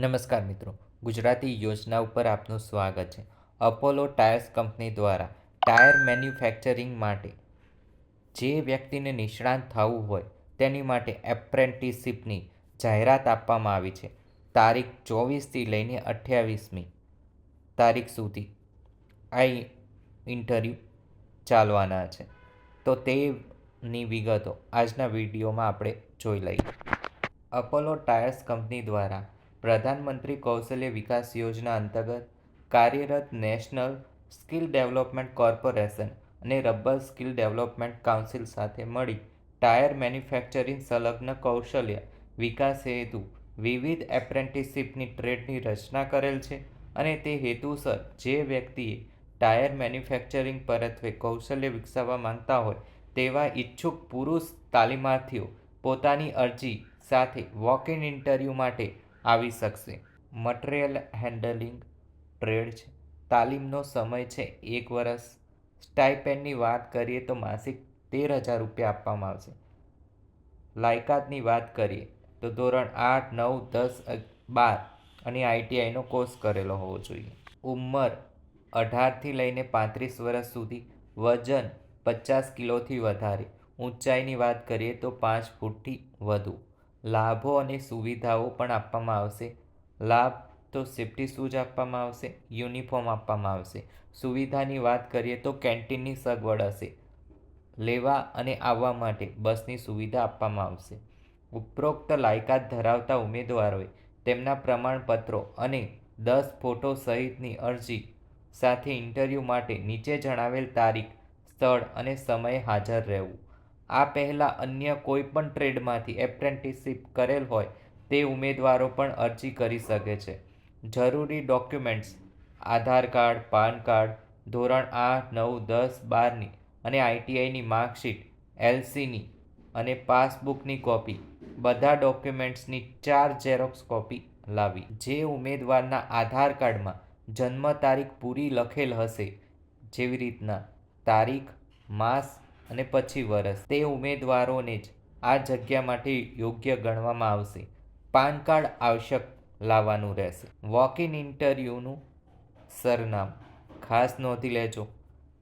નમસ્કાર મિત્રો, ગુજરાતી યોજના ઉપર આપનું સ્વાગત છે. અપોલો ટાયર્સ કંપની દ્વારા ટાયર મેન્યુફેક્ચરિંગ માટે જે વ્યક્તિને નિષ્ણાંત થવું હોય તેની માટે એપ્રેન્ટિસશીપની જાહેરાત આપવામાં આવી છે. તારીખ ચોવીસથી લઈને અઠ્યાવીસમી તારીખ સુધી આ ઇન્ટરવ્યૂ ચાલવાના છે. તો તેની વિગતો આજના વિડીયોમાં આપણે જોઈ લઈએ. અપોલો ટાયર્સ કંપની દ્વારા પ્રધાનમંત્રી કૌશલ્ય વિકાસ યોજના અંતર્ગત કાર્યરત નેશનલ સ્કિલ ડેવલપમેન્ટ કોર્પોરેશન અને રબર સ્કિલ ડેવલપમેન્ટ કાઉન્સિલ સાથે મળી ટાયર મેન્યુફેક્ચરિંગ સંલગ્ન કૌશલ્ય વિકાસ હેતુ વિવિધ એપ્રેન્ટિસશીપની ટ્રેડની રચના કરેલ છે અને તે હેતુસર જે વ્યક્તિએ ટાયર મેન્યુફેક્ચરિંગ પરત્વે કૌશલ્ય વિકસાવવા માંગતા હોય તેવા ઈચ્છુક પુરુષ તાલીમાર્થીઓ પોતાની અરજી સાથે વોક ઇન ઇન્ટરવ્યૂ માટે આવી શકશે. મટીરિયલ હેન્ડલિંગ ટ્રેડ છે. તાલીમનો સમય છે એક વર્ષ સ્ટાઇપેન્ડની વાત કરીએ તો માસિક તેર હજાર રૂપિયા આપવામાં આવશે. લાયકાતની વાત કરીએ તો ધોરણ આઠ, નવ, દસ બાર અને આઈટીઆઈનો કોર્સ કરેલો હોવો જોઈએ. ઉંમર અઢારથી લઈને પાંત્રીસ વર્ષ સુધી. વજન પચાસ કિલોથી વધારે. ઊંચાઈની વાત કરીએ તો પાંચ ફૂટથી વધુ. લાભો અને સુવિધાઓ પણ આપવામાં આવશે. લાભ તો સેફ્ટી શૂઝ આપવામાં આવશે, યુનિફોર્મ આપવામાં આવશે. સુવિધાની વાત કરીએ તો કેન્ટીનની સગવડ હશે. લેવા અને આવવા માટે બસની સુવિધા આપવામાં આવશે. ઉપરોક્ત લાયકાત ધરાવતા ઉમેદવારોએ તેમના પ્રમાણપત્રો અને દસ ફોટો સહિતની અરજી સાથે ઇન્ટરવ્યૂ માટે નીચે જણાવેલ તારીખ, સ્થળ અને સમયે હાજર રહેવું. આ પહેલાં અન્ય કોઈપણ ટ્રેડમાંથી એપ્રેન્ટિસશીપ કરેલ હોય તે ઉમેદવારો પણ અરજી કરી શકે છે. જરૂરી documents, Aadhaar card, PAN card, ધોરણ આઠ, નવ, દસ, બારની અને આઈટીઆઈની માર્કશીટ, એલસીની અને પાસબુકની કોપી, બધા ડોક્યુમેન્ટ્સની ચાર ઝેરોક્સ કોપી લાવી. જે ઉમેદવારના આધાર કાર્ડમાં જન્મ તારીખ પૂરી લખેલ હશે, જેવી રીતના તારીખ, માસ અને પછી વર્ષ તે ઉમેદવારોને જ આ જગ્યા માટે યોગ્ય ગણવામાં આવશે. પાન કાર્ડ આવશ્યક લાવવાનું રહેશે. વોક ઇન ઇન્ટરવ્યૂનું સરનામું ખાસ નોંધી લેજો.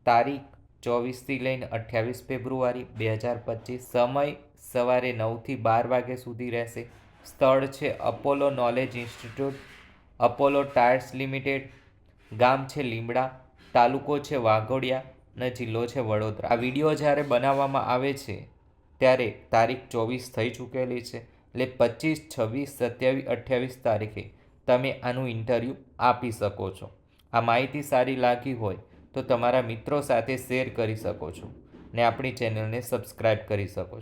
તારીખ ચોવીસથી લઈને અઠ્યાવીસ ફેબ્રુઆરી બે હજાર પચીસ. સમય સવારે નવથી બાર વાગ્યા સુધી રહેશે. સ્થળ છે Apollo knowledge institute, Apollo tyres limited. ગામ છે લીમડા, તાલુકો છે વાઘોડિયા. અને જિલ્લો છે વડોદરા. આ વીડિયો જ્યારે બનાવવામાં આવે છે, ત્યારે તારીખ ચોવીસ થઈ ચૂકેલી છે, એટલે પચીસ, છવ્વીસ, સત્યાવીસ, અઠ્યાવીસ તારીખે તમે આનું ઇન્ટરવ્યૂ આપી શકો છો. આ માહિતી સારી લાગી હોય તો તમારા મિત્રો સાથે શેર કરી શકો છો ને આપણી ચેનલને સબસ્ક્રાઈબ કરી શકો છો.